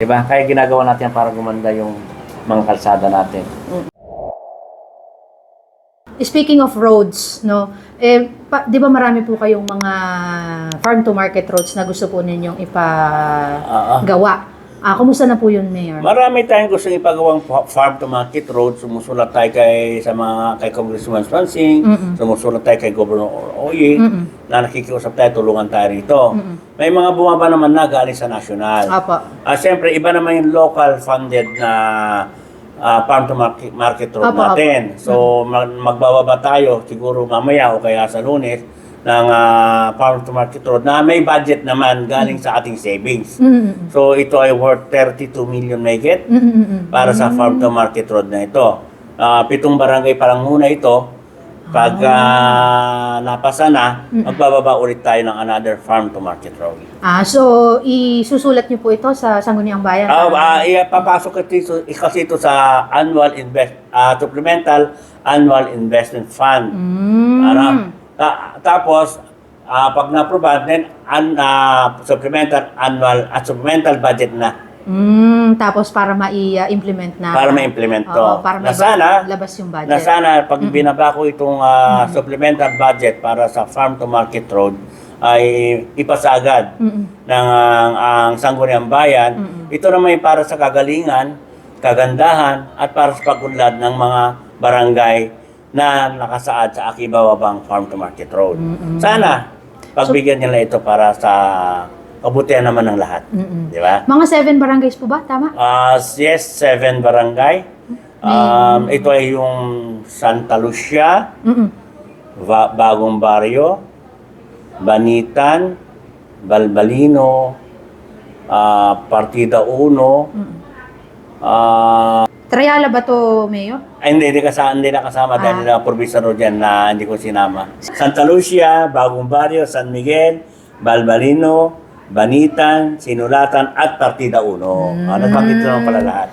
Diba? Kaya ginagawa natin para gumanda yung mga kalsada natin. Speaking of roads, no, eh, pa, di ba marami po kayong mga farm to market roads na gusto po ninyong ipagawa? Ah, kumusta na po yun, Mayor? Marami tayong gustong ipagawang fa- farm to market road. Sumusulat tayo kay sa mga kay Congressman Swansing, Mm-mm. sumusulat tayo kay Governor Oye, Mm-mm. na nakikiusap tayo, tulungan tayo rito. May mga bumaba naman na galing sa national. Apo. Ah, siyempre, iba naman yung local funded na ah, farm to market, market road Apo, apo. natin. So, mag- magbababa tayo siguro mamaya o kaya sa lunes ng ah, farm to market road na may budget naman galing sa ating savings. Mm-mm. So, ito ay worth 32 million may get Mm-mm. para sa farm to market road na ito. Ah, pitong barangay pa lang muna ito. Pag ah, napasa na, magbababa ulit tayo ng another farm to market road. Ah, so isusulat niyo po ito sa Sangguniang Bayan? Ah, ah, ipapasok ito kasi ito sa annual invest ah, supplemental annual investment fund. Mm. Ano? Ta- tapos ah, pag na-approve then an, ah, supplemental annual at supplemental budget na Mm, tapos para mai-implement na. para ma-implement to. Oo, para na sana labas yung budget. na sana pag binaba ko itong ah, supplemental budget para sa farm to market road ay ipasa agad Mm-mm. ng ang, ang Sangguniang Bayan. Mm-mm. Ito naman ay para sa kagalingan, kagandahan at para sa pagunlad ng mga barangay na nakasaad sa Akibawabang Farm to Market Road. Mm-mm. Sana pagbigyan nila ito para sa kabutihan naman ng lahat. Mm-mm. Di ba? Mga seven barangays po ba? Tama? Ah, yes, seven barangay. Um, ito ay yung Santa Lucia, Mm-mm. Va- Bagong Baryo, Banitan, Balbalino, ah, Partida Uno, ah, Triala ba to, Mayor? ay, hindi, hindi, kasama, hindi nakasama dahil Ah. na provisional dyan na hindi ko sinama. Santa Lucia, Bagong Baryo, San Miguel, Balbalino, Banitan, Sinulatan, at Partida Uno. Mm. Ano, bakit naman pala lahat?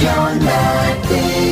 you're not.